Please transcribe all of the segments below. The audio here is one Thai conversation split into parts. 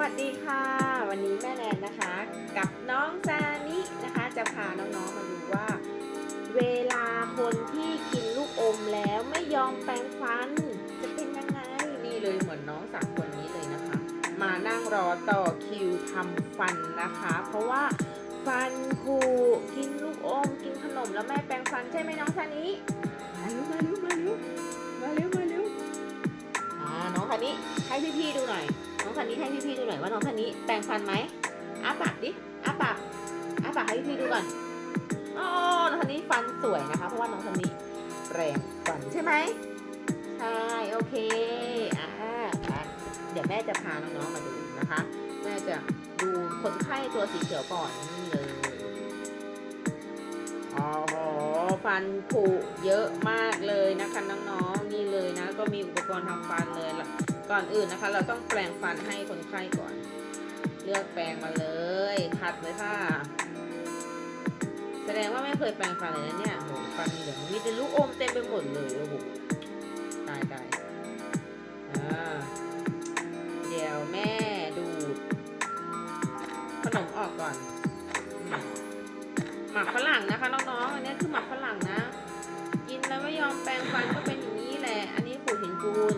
วัสดีค่ะ วันนี้แม่แนนนะคะ กับน้องซานินะคะ จะพาน้องๆมาดูว่า เวลาคนที่กินลูกอมแล้วไม่ยอมแปรงฟัน จะเป็นยังไงนี่เลยเหมือนน้องสามคนนี้เลยนะคะ มานั่งรอต่อคิวทำฟันนะคะ เพราะว่าฟันผุกินลูกอมกินขนมแล้วไม่แปรงฟันใช่ไหมน้องซานิมาเร็วมาเน้องคันนี้แปรงฟันไหมอ้าปากดิอ้าปากอ้าปากให้พี่ดูก่อนอ๋อน้องคันนี้ฟันสวยนะคะ เพราะว่าน้องคันนี้แปรงฟันใช่ไหมใช่โอเคอ่าเดี๋ยวแม่จะพาน้องๆมาดูนะคะ แม่จะดูคนไข้ตัวสีเขียวก่อนนี่เลยอ๋อฟันผุเยอะมากเลยนะคะน้องๆนี่เลยนะ ก็มีอุปกรณ์ทำฟันเลยล่ะ ก่อนอื่นนะคะ เราต้องแปรงฟันให้คนไข้ก่อน เลือกแปรงมาเลยขัดเลยค่ะ แสดงว่าไม่เคยแปรงฟันเลยนะเนี่ยโหฟันเหลืองมีแต่ลูกอมเต็มไปหมดเลยโอ้โหตายตายเดี๋ยวแม่ดูดขนมออกก่อน หมักฝรั่งนะคะน้องๆอันนี้คือหมักฝรั่งนะ กินแล้วไม่ยอมแปรงฟันก็เป็นอย่างนี้แหละ อันนี้ขูดหินปูน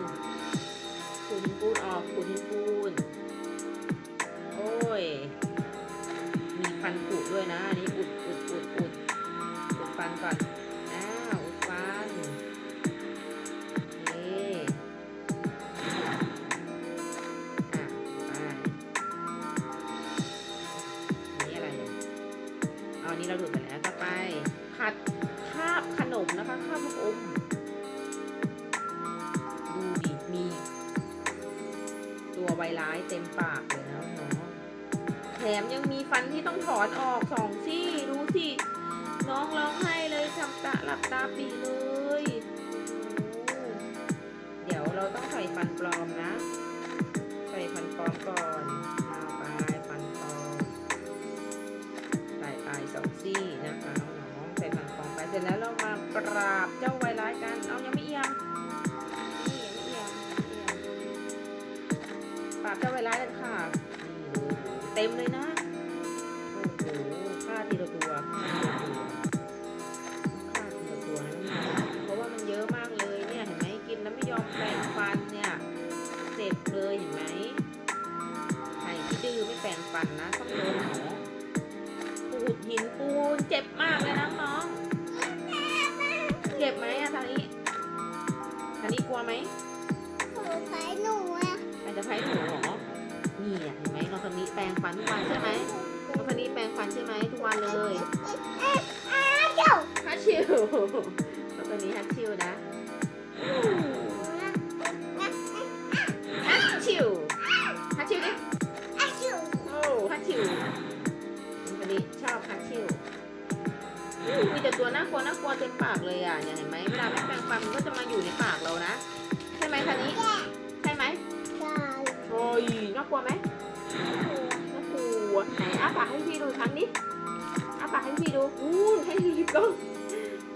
ขูดหินปูนออกขูดหินปูนโอ้ย มีฟันผุด้วยนะ อันนี้อุดอุดอุดอุดอุดฟันก่อนอ้าวอุดฟันนี่อะไปนี่อะไรเนี่ยเอาอันนี้เราดูดไปแล้วต่อไปขัดคาบขนมนะคะคาบลูกอมดูดิมี ตัวไวร้ายเต็มปากเลยนะน้องแถมยังมีฟันที่ต้องถอนออกสองซี่ ดูสิ น้องร้องไห้เลยทำ ฟันเนี่ยเจ็บเลยเห็นไหมใครที่ดื้อไม่แปรงฟันนะต้องโดนหมอขูดหินปูนเจ็บมากเลยนะน้องเจ็บไหมอะทางนี้ทางนี้กลัวไหมหนูใช้หนูอะใครจะใช้หนูเหรอนี่อะเห็นไหมน้องคนนี้แปรงฟันทุกวันใช่ไหมน้องคนนี้แปรงฟันใช่ไหมทุกวันเลยอ้าวเจ้าฮัทชิวน้องคนนี้ฮัทชิวนะ อ้ฮัทชิวน้องคนนี้ชอบฮัทชิวอู้มีแต่ตัวน่ากลัวน่ากลัวเต็มปากเลยอะเนี่ยเห็นไหมเวลาไม่แปรงฟันมันก็จะมาอยู่ในปากเรานะใช่ไหมคันนี้ใช่ไหมใช่โอ้ยน่ากลัวไหมน่ากลัวไหนอ้าปากให้พี่ดูครั้งนี้อ้าปากให้พี่ดูอู้ให้พี่กล้อง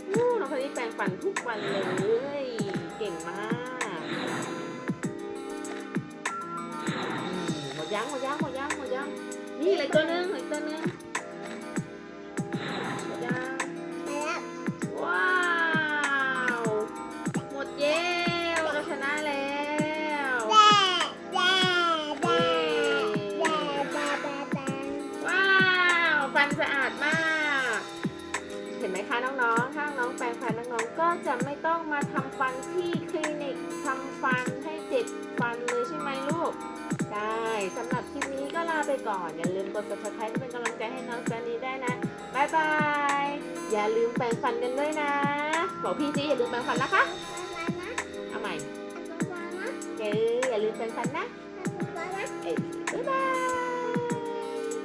อู้น้องคนนี้แปรงฟันทุกวันเลยเก่งมาก นี่เห ก็ลาไปก่อน อย่าลืมกด subscribe เป็นกำลังใจให้น้องซันนี่ได้นะบายบาย อย่าลืมแปรงฟันกันด้วยนะ บอกพี่จีอย่าลืมแปรงฟันนะคะไปนะเอาใหม่ไปนะเจออย่าลืมแปรงฟันนะไ